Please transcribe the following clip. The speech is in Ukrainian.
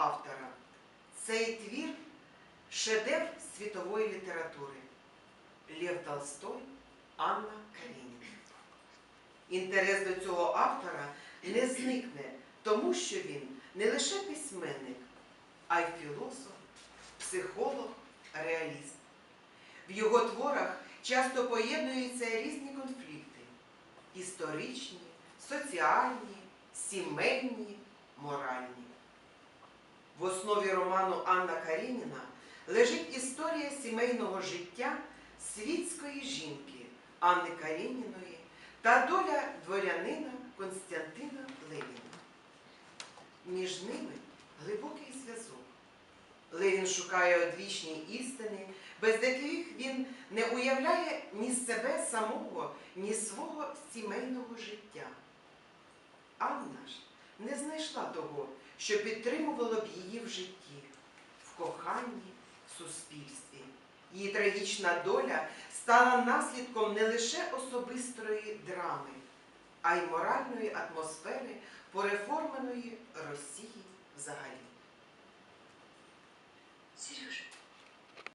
автора. Цей твір шедевр світової літератури. Лев Толстой, Анна Карініна. Інтерес до цього автора не зникне, тому що він не лише письменник, а й філософ, психолог, реаліст. В його творах часто поєднуються різні конфлікти історичні, соціальні, сімейні, моральні. Основі роману Анна Карініна лежить історія сімейного життя світської жінки Анни Карініної та доля дворянина Константина Левіна. Між ними глибокий зв'язок. Левін шукає одвічні істини, без яких він не уявляє ні себе самого, ні свого сімейного життя. Не знайшла того, що підтримувало б її в житті, в коханні, в суспільстві. Її трагічна доля стала наслідком не лише особистої драми, а й моральної атмосфери пореформеної Росії взагалі.